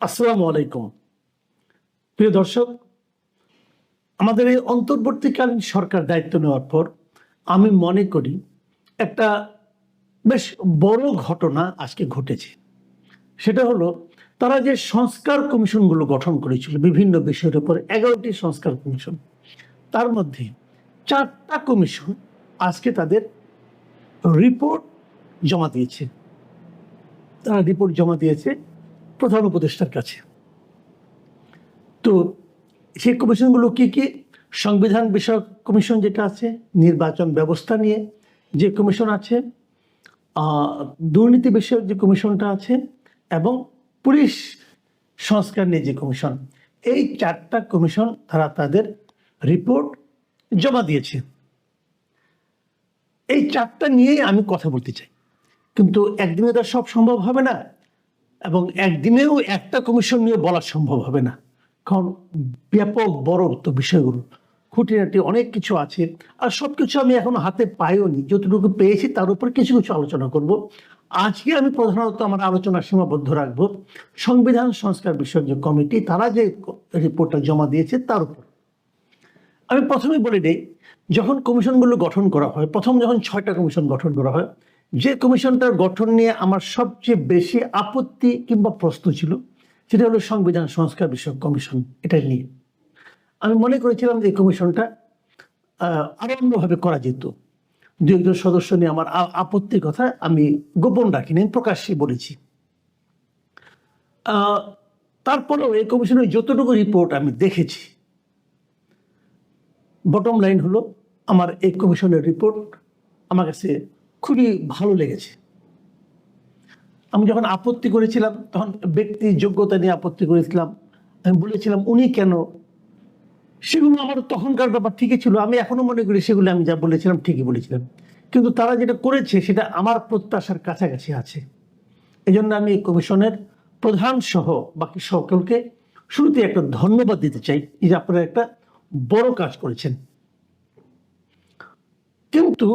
আসসালামু আলাইকুম। প্রিয় দর্শক, আমাদের এই অন্তর্বর্তীকালীন সরকার দায়িত্ব নেওয়ার পর আমি মনে করি একটা বেশ বড় ঘটনা আজকে ঘটেছে। সেটা হলো, তারা যে সংস্কার কমিশনগুলো গঠন করেছিল, বিভিন্ন বিষয়ের উপর এগারোটি সংস্কার কমিশন, তার মধ্যে চারটা কমিশন আজকে তাদের রিপোর্ট জমা দিয়েছে। তারা রিপোর্ট জমা দিয়েছে প্রধান উপদেষ্টার কাছে। তো সেই কমিশনগুলো কি কি? সংবিধান বিষয়ক কমিশন যেটা আছে, নির্বাচন ব্যবস্থা নিয়ে যে কমিশন আছে দুর্নীতি বিষয়ক যে কমিশনটা আছে, এবং পুলিশ সংস্কার নিয়ে যে কমিশন। এই চারটা কমিশন তারা তাদের রিপোর্ট জমা দিয়েছে। এই চারটা নিয়েই আমি কথা বলতে চাই। কিন্তু একদিনে তো সব সম্ভব হবে না। এবং একদিনেও একটা কমিশন নিয়ে বলা সম্ভব হবে না। কারণ ব্যাপক বড় তো বিষয়গুলো। খুঁটিনাটি অনেক কিছু আছে আর সব কিছু আমি এখনও হাতে পাইও নি যতটুকু পেয়েছি তার উপর কিছু কিছু আলোচনা করব। আজকে আমি প্রধানত আমার আলোচনা সীমাবদ্ধ রাখব। সংবিধান সংস্কার বিষয়ক যে কমিটি, তারা যে রিপোর্টটা জমা দিয়েছে তার উপর। আমি প্রথমে বলে দিই, যখন কমিশনগুলো গঠন করা হয়, প্রথম যখন ছয়টা কমিশন গঠন করা হয় যে কমিশনটার গঠন নিয়ে আমার সবচেয়ে বেশি আপত্তি কিংবা প্রশ্ন ছিল সেটা হলো সংবিধান সংস্কার বিষয়ক কমিশন এটা নিয়ে। আমি মনে করেছিলাম যে এই কমিশনটা আহ, আরও অন্যভাবে করা যেত। দু একজন সদস্য নিয়ে আমার আপত্তির কথা আমি গোপন রাখিনি প্রকাশ্যে বলেছি। তারপরেও এই কমিশনের যতটুকু রিপোর্ট আমি দেখেছি বটম লাইন হলো আমার এই কমিশনের রিপোর্ট আমার কাছে খুবই ভালো লেগেছে। আমি যখন আপত্তি করেছিলাম, তখন ব্যক্তি যোগ্যতা নিয়ে আপত্তি করেছিলাম, আমি বলেছিলাম, উনি কেন? সেগুলো আমার তখনকার ব্যাপার ঠিকই ছিল, আমি এখনও মনে করি সেগুলো আমি যা বলেছিলাম ঠিকই বলেছিলাম। কিন্তু তারা যেটা করেছে, সেটা আমার প্রত্যাশার কাছাকাছি আছে। এই জন্য আমি কমিশনের প্রধান সহ বাকি সকলকে শুরুতে একটা ধন্যবাদ দিতে চাই যে আপনারা একটা বড় কাজ করেছেন। কিন্তু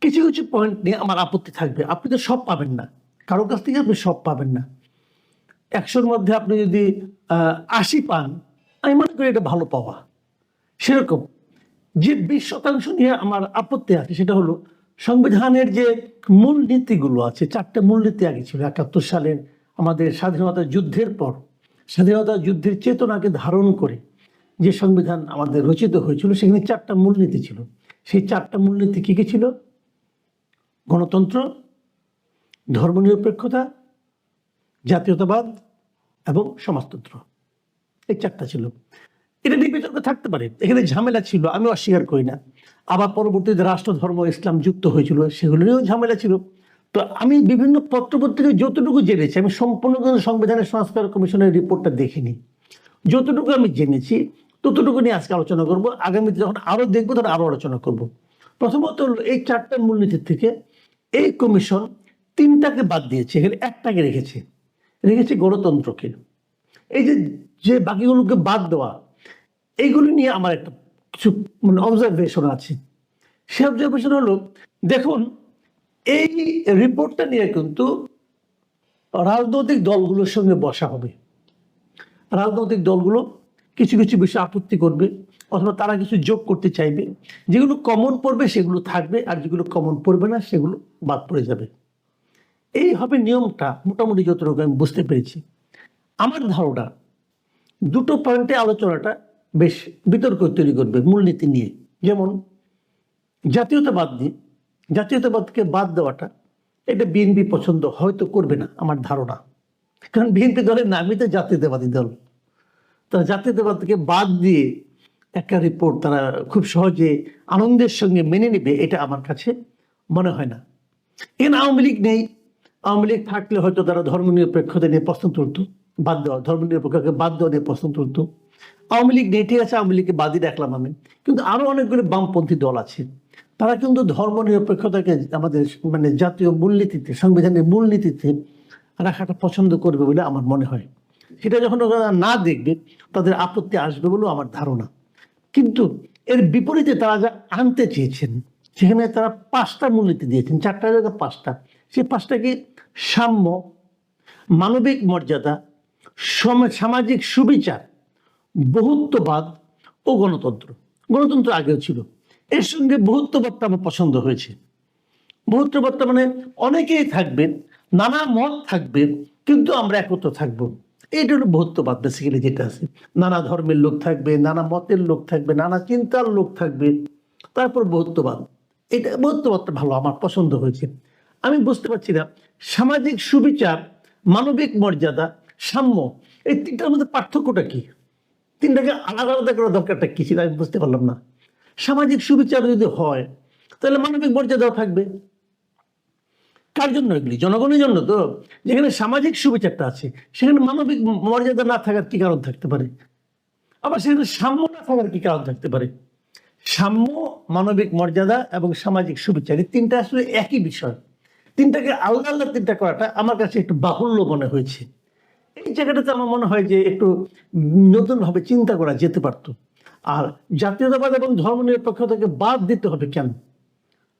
কিছু কিছু পয়েন্ট নিয়ে আমার আপত্তি থাকবে। আপনি তো সব পাবেন না। কারও কাছ থেকে আপনি সব পাবেন না। একশোর মধ্যে আপনি যদি আশি পান, আমি মনে করি এটা ভালো পাওয়া। সেরকম। যে বিশ শতাংশ নিয়ে আমার আপত্তি আছে, সেটা হলো সংবিধানের যে মূল নীতিগুলো আছে, চারটে মূলনীতি আগে ছিল, একাত্তর সালের আমাদের স্বাধীনতা যুদ্ধের পর। স্বাধীনতা যুদ্ধের চেতনাকে ধারণ করে যে সংবিধান আমাদের রচিত হয়েছিল, সেখানে চারটা মূলনীতি ছিল। সেই চারটা মূলনীতি কী কী ছিল? গণতন্ত্র, ধর্মনিরপেক্ষতা, জাতীয়তাবাদ এবং সমাজতন্ত্র। এই চারটা ছিল। এটা নিয়ে বিতর্ক থাকতে পারে। এখানে ঝামেলা ছিল আমি অস্বীকার করি না। আবার পরবর্তীতে রাষ্ট্র, ধর্ম, ইসলাম যুক্ত হয়েছিল, সেগুলো নিয়েও ঝামেলা ছিল। তো আমি বিভিন্ন পত্রপত্রিকায় যতটুকু জেনেছি, আমি সম্পূর্ণ সংবিধানের সংস্কার কমিশনের রিপোর্টটা দেখিনি। যতটুকু আমি জেনেছি, ততটুকু নিয়ে আজকে আলোচনা করব। আগামীতে যখন আরও দেখব, তখন আরও আলোচনা করব। প্রথমত এই চারটা মূলনীতির থেকে এই কমিশন তিনটাকে বাদ দিয়েছে, এখানে একটাকে রেখেছে। রেখেছে গণতন্ত্রকে। এই যে যে বাকিগুলোকে বাদ দেওয়া, এইগুলো নিয়ে আমার একটা কিছু মানে অবজারভেশন আছে। সে অবজারভেশন হলো, দেখুন, এই রিপোর্টটা নিয়ে কিন্তু রাজনৈতিক দলগুলোর সঙ্গে বসা হবে। রাজনৈতিক দলগুলো কিছু কিছু বিষয়ে আপত্তি করবে। অথবা তারা কিছু যোগ করতে চাইবে। যেগুলো কমন পড়বে, সেগুলো থাকবে, আর যেগুলো কমন পড়বে না, সেগুলো বাদ পড়ে যাবে। এই হবে নিয়মটা, মোটামুটি যতটুকু আমি বুঝতে পেরেছি। আমার ধারণা, দুটো পয়েন্টে আলোচনাটা বেশ বিতর্ক তৈরি করবে মূলনীতি নিয়ে। যেমন, জাতীয়তাবাদ নিয়ে। জাতীয়তাবাদকে বাদ দেওয়াটা, এটা বিএনপি পছন্দ হয়তো করবে না, আমার ধারণা। কারণ বিএনপি দলের নামই তো জাতীয়তাবাদী দল। তারা জাতীয়তাবাদকে বাদ দিয়ে একটা রিপোর্ট তারা খুব সহজে আনন্দের সঙ্গে মেনে নেবে, এটা আমার কাছে মনে হয় না। এখানে আওয়ামী লীগ নেই। আওয়ামী লীগ থাকলে হয়তো তারা ধর্মনিরপেক্ষতা নিয়ে প্রশ্ন তুলত, বাদ দেওয়া ধর্মনিরপেক্ষকে বাদ দেওয়া নিয়ে প্রশ্ন তুলতো। আওয়ামী লীগ নেই, ঠিক আছে, আওয়ামী লীগকে বাদই রাখলাম আমি। কিন্তু আরও অনেকগুলো বামপন্থী দল আছে। তারা কিন্তু ধর্মনিরপেক্ষতাকে আমাদের মানে জাতীয় মূলনীতিতে সংবিধানের মূলনীতিতে রাখাটা পছন্দ করবে বলে আমার মনে হয়। সেটা যখন ওরা না দেখবে, তাদের আপত্তি আসবে বলেও আমার ধারণা। কিন্তু এর বিপরীতে তারা যা আনতে চেয়েছেন, সেখানে তারা পাঁচটা মূলনীতি দিয়েছেন, চারটা জায়গায় পাঁচটা। সেই পাঁচটা কি? সাম্য, মানবিক মর্যাদা, সম- সামাজিক সুবিচার, বহুত্ববাদ ও গণতন্ত্র। গণতন্ত্র আগেও ছিল। এর সঙ্গে বহুত্ববাদটা আমার পছন্দ হয়েছে। বহুত্ববাদটা মানে অনেকেই থাকবেন, নানা মত থাকবেন, কিন্তু আমরা একত্র থাকব। এইটা হলো বহুত্ববাদ বেসিক্যালি যেটা আছে, নানা ধর্মের লোক থাকবে, নানা মতের লোক থাকবে, নানা চিন্তার লোক থাকবে। তারপর বহুত্ববাদ এটা বহুত্ববাদটা ভালো, আমার পছন্দ হয়েছে। আমি বুঝতে পারছি না, সামাজিক সুবিচার, মানবিক মর্যাদা, সাম্য, এই তিনটার মধ্যে পার্থক্যটা কি? তিনটাকে আলাদা আলাদা করার দরকারটা কি ছিল আমি বুঝতে পারলাম না। সামাজিক সুবিচার যদি হয়, তাহলে মানবিক মর্যাদাও থাকবে। কার জন্য এগুলি? জনগণের জন্য তো। যেখানে সামাজিক সুবিচারটা আছে, সেখানে মানবিক মর্যাদা না থাকার কি কারণ থাকতে পারে? আবার সেখানে সাম্য না থাকার কি কারণ থাকতে পারে? সাম্য, মানবিক মর্যাদা এবং সামাজিক সুবিচার, এই তিনটা আসলে একই বিষয়। তিনটাকে আলাদা আলাদা তিনটা করাটা আমার কাছে একটু বাহুল্য মনে হয়েছে। এই জায়গাটাতে আমার মনে হয় যে একটু নতুনভাবে চিন্তা করা যেতে পারতো। আর জাতীয়তাবাদ এবং ধর্মনিরপেক্ষতাকে বাদ দিতে হবে কেন?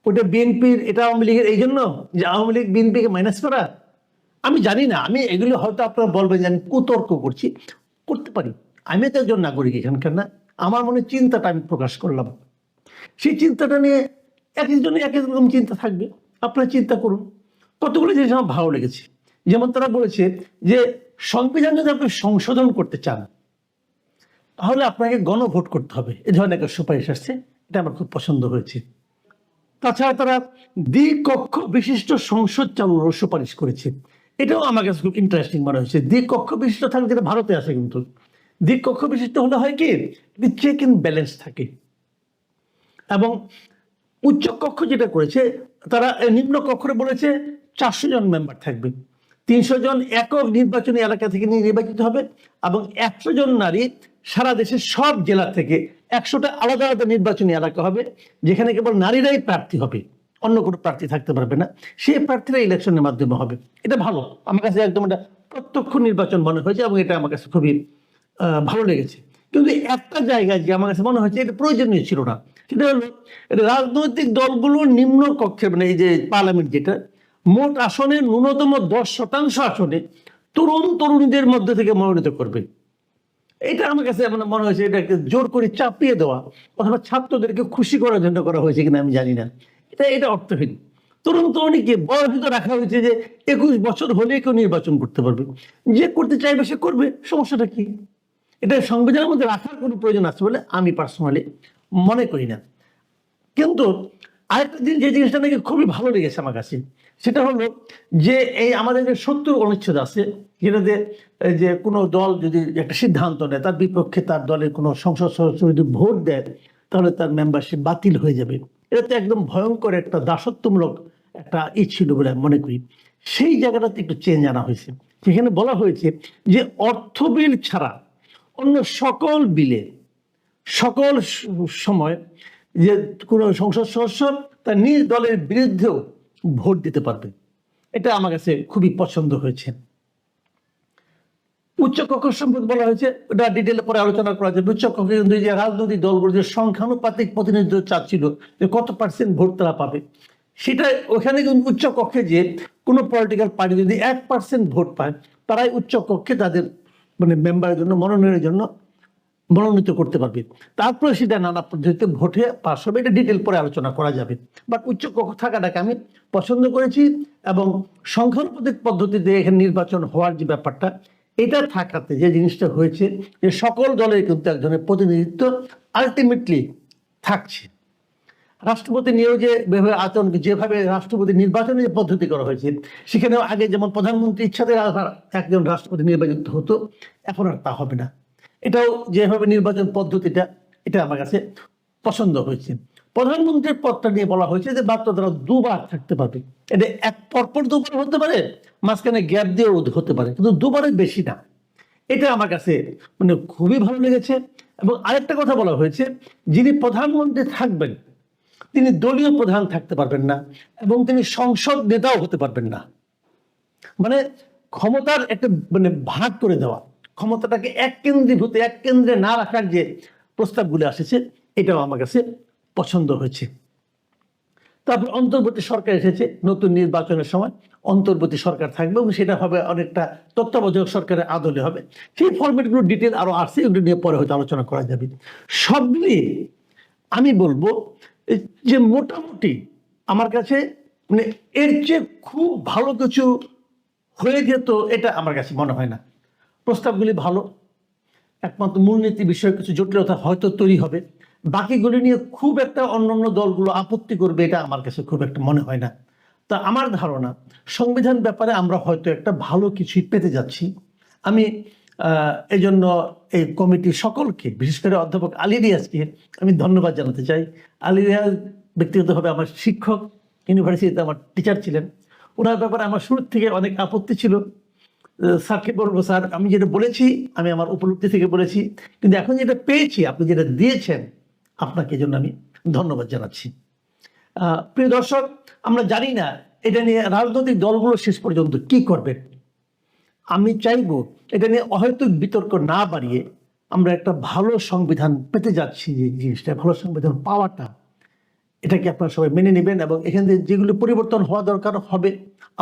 ওটা বিএনপির, এটা আওয়ামী লীগের, এই জন্য যে আওয়ামী লীগ বিএনপিকে মাইনাস করা, আমি জানি না, আমি এগুলো হয়তো আপনারা বলবেন যে আমি কুতর্ক করছি, করতে পারি। আমি তো একজন নাগরিক এখানকার না, আমার মনে চিন্তাটা আমি প্রকাশ করলাম। সেই চিন্তাটা নিয়ে এক একজনের এক এক রকম চিন্তা থাকবে, আপনারা চিন্তা করুন। কতগুলো জিনিস আমার ভালো লেগেছে। যেমন তারা বলেছে যে সংবিধান যদি আপনি সংশোধন করতে চান, তাহলে আপনাকে গণভোট করতে হবে। এ ধরনের একটা সুপারিশ আসছে, এটা আমার খুব পছন্দ হয়েছে। তাছাড়া তারা দ্বিকক্ষ বিশিষ্ট সংসদ চালুরও সুপারিশ করেছে। এটাও আমার কাছে খুব ইন্টারেস্টিং মনে হয়েছে। দ্বিকক্ষ বিশিষ্ট থাকলে যেটা ভারতে আছে কিন্তু। দ্বিকক্ষ বিশিষ্ট হলে হয় কি? চেক ইন ব্যালেন্স থাকে। এবং উচ্চ কক্ষ যেটা করেছে, তারা নিম্ন কক্ষরে বলেছে চারশো জন মেম্বার থাকবে। তিনশো জন একক নির্বাচনী এলাকা থেকে নির্বাচিত হবে এবং একশো জন নারী সারা দেশের সব জেলা থেকে একশোটা আলাদা আলাদা নির্বাচনী এলাকা হবে, যেখানে কেবল নারীরাই প্রার্থী হবে, অন্য কোনো প্রার্থী থাকতে পারবে না। সেই প্রার্থীরা ইলেকশনের মাধ্যমে হবে। এটা ভালো। আমার কাছে একদম এটা প্রত্যক্ষ নির্বাচন মনে হয়েছে এবং এটা আমার কাছে খুবই ভালো লেগেছে। কিন্তু একটা জায়গায় যে আমার কাছে মনে হয়েছে এটা প্রয়োজনীয় ছিল না, সেটা হলো রাজনৈতিক দলগুলো নিম্ন কক্ষে মানে এই যে পার্লামেন্ট যেটা, মোট আসনে ন্যূনতম দশ শতাংশ আসনে তরুণ তরুণীদের মধ্যে থেকে মনোনীত করবে। এটা আমার কাছে মানে হয়েছে এটাকে জোর করে চাপিয়ে দেওয়া। অথবা ছাত্রদেরকে খুশি করার জন্য করা হয়েছে কিনা আমি জানি না। এটা এটা অর্থহীন। তরুণ তরুণীকে বয়সিত রাখা হয়েছে যে একুশ বছর হলে কেউ নির্বাচন করতে পারবে। যে করতে চাইবে সে করবে, সমস্যাটা কি? এটা সংবিধানের মধ্যে রাখার কোনো প্রয়োজন আছে বলে আমি পার্সোনালি মনে করি না। কিন্তু আরেকটা দিন যে জিনিসটা নাকি খুবই ভালো লেগেছে আমার কাছে, সেটা হলো যে এই আমাদের যে সত্তর অনুচ্ছেদ আছে যেটাতে যে কোনো দল যদি একটা সিদ্ধান্ত নেয়, তার বিপক্ষে তার দলের কোনো সংসদ সদস্য যদি ভোট দেয়, তাহলে তার মেম্বারশিপ বাতিল হয়ে যাবে। এটা তো একদম ভয়ঙ্কর একটা দাসত্বমূলক একটা ই ছিল বলে মনে করি। সেই জায়গাটাতে একটু চেঞ্জ আনা হয়েছে। সেখানে বলা হয়েছে যে অর্থ বিল ছাড়া অন্য সকল বিলে, সকল সময় যে কোনো সংসদ সদস্য তার নিজ দলের বিরুদ্ধেও ভোট দিতে পারবে। এটা আমার কাছে খুবই পছন্দ হয়েছে। উচ্চ কক্ষ সম্পর্কে বলা হয়েছে, ওটা ডিটেলে পরে আলোচনা করা যাবে। উচ্চ কক্ষে যে রাজনৈতিক দলগুলো, যে সংখ্যানুপাতিক প্রতিনিধিত্ব চাচ্ছিল যে কত পার্সেন্ট ভোট তারা পাবে, সেটা ওখানে কিন্তু উচ্চ কক্ষে যে কোনো পলিটিক্যাল পার্টি যদি এক পার্সেন্ট ভোট পায়, তারাই উচ্চ কক্ষে তাদের মানে মেম্বারের জন্য, মনোনয়নের জন্য মনোনীত করতে পারবে। তারপরে সেটা নানা পদ্ধতিতে ভোটে পাশ হবে, এটা ডিটেল পরে আলোচনা করা যাবে। বাট উচ্চ কক্ষ থাকাটাকে আমি পছন্দ করেছি এবং সংখ্যানুপাতিক পদ্ধতিতে এখানে নির্বাচন হওয়ার যে ব্যাপারটা, এটা থাকাতে যে জিনিসটা হয়েছে যে সকল দলের কিন্তু এক ধরনের প্রতিনিধিত্ব আলটিমেটলি থাকছে। রাষ্ট্রপতি নিয়েও যে আচরণ, যেভাবে রাষ্ট্রপতি নির্বাচনের যে পদ্ধতি করা হয়েছে, সেখানেও আগে যেমন প্রধানমন্ত্রী ইচ্ছাতে একজন রাষ্ট্রপতি নির্বাচিত হতো, এখন আর তা হবে না। এটাও যেভাবে নির্বাচন পদ্ধতিটা, এটা আমার কাছে পছন্দ হয়েছে। প্রধানমন্ত্রীর পদটা নিয়ে বলা হয়েছে যে মাত্র তারা দুবার থাকতে পারবে। এটা এক পরপর দুবার হতে পারে, মাঝখানে গ্যাপ দিয়েও হতে পারে, কিন্তু দুবারের বেশি না। এটা আমার কাছে মানে খুবই ভালো লেগেছে। এবং আরেকটা কথা বলা হয়েছে, যিনি প্রধানমন্ত্রী থাকবেন, তিনি দলীয় প্রধান থাকতে পারবেন না এবং তিনি সংসদ নেতাও হতে পারবেন না। মানে ক্ষমতার একটা মানে ভাগ করে দেওয়া। ক্ষমতাটাকে এক কেন্দ্রীভূত এক কেন্দ্রে না রাখার যে প্রস্তাবগুলো এসেছে এটাও আমার কাছে পছন্দ হয়েছে। তারপর অন্তর্বর্তী সরকার এসেছে নতুন নির্বাচনের সময়। অন্তর্বর্তী সরকার থাকবে এবং সেটা হবে অনেকটা তত্ত্বাবধায়ক সরকারের আদলে হবে। সেই ফরম্যাটগুলো ডিটেল আরও আসছে, এগুলো নিয়ে পরে হয়তো আলোচনা করা যাবে। সব মিলিয়ে আমি বলব যে মোটামুটি আমার কাছে মানে এর চেয়ে খুব ভালো কিছু হয়ে যেত এটা আমার কাছে মনে হয় না। প্রস্তাবগুলি ভালো। একমাত্র মূলনীতি বিষয়ে কিছু জটিলতা হয়তো তৈরি হবে। বাকিগুলি নিয়ে খুব একটা অন্যান্য দলগুলো আপত্তি করবে এটা আমার কাছে খুব একটা মনে হয় না। তা আমার ধারণা, সংবিধান ব্যাপারে আমরা হয়তো একটা ভালো কিছুই পেতে যাচ্ছি। আমি এই জন্য এই কমিটির সকলকে, বিশেষ করে অধ্যাপক আলী রিয়াজকে, আমি ধন্যবাদ জানাতে চাই। আলী রিয়াজ ব্যক্তিগতভাবে আমার শিক্ষক, ইউনিভার্সিটিতে আমার টিচার ছিলেন। ওনার ব্যাপারে আমার শুরুর থেকে অনেক আপত্তি ছিল। স্যারকে বলব, স্যার, আমি যেটা বলেছি, আমি আমার উপলব্ধি থেকে বলেছি। কিন্তু এখন যেটা পেয়েছি, আপনি যেটা দিয়েছেন, আপনাকে জন্য আমি ধন্যবাদ জানাচ্ছি। প্রিয় দর্শক, আমরা জানি না এটা নিয়ে রাজনৈতিক দলগুলো শেষ পর্যন্ত কি করবে। আমি চাইব এটা নিয়ে অহেতুক বিতর্ক না বাড়িয়ে আমরা একটা ভালো সংবিধান পেতে যাচ্ছি, যে জিনিসটা, ভালো সংবিধান পাওয়াটা। এটাকে আপনারা সবাই মেনে নেবেন এবং এখান থেকে যেগুলো পরিবর্তন হওয়া দরকার হবে,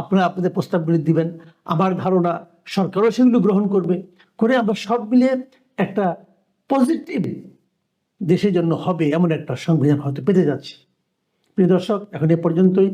আপনারা আপনাদের প্রস্তাবগুলি দিবেন। আমার ধারণা সরকারও সেগুলো গ্রহণ করবে। করে আমরা সব মিলিয়ে একটা পজিটিভ দেশের জন্য হবে এমন একটা সংবিধান হয়তো পেতে যাচ্ছি। প্রিয় দর্শক, এখন এ পর্যন্তই।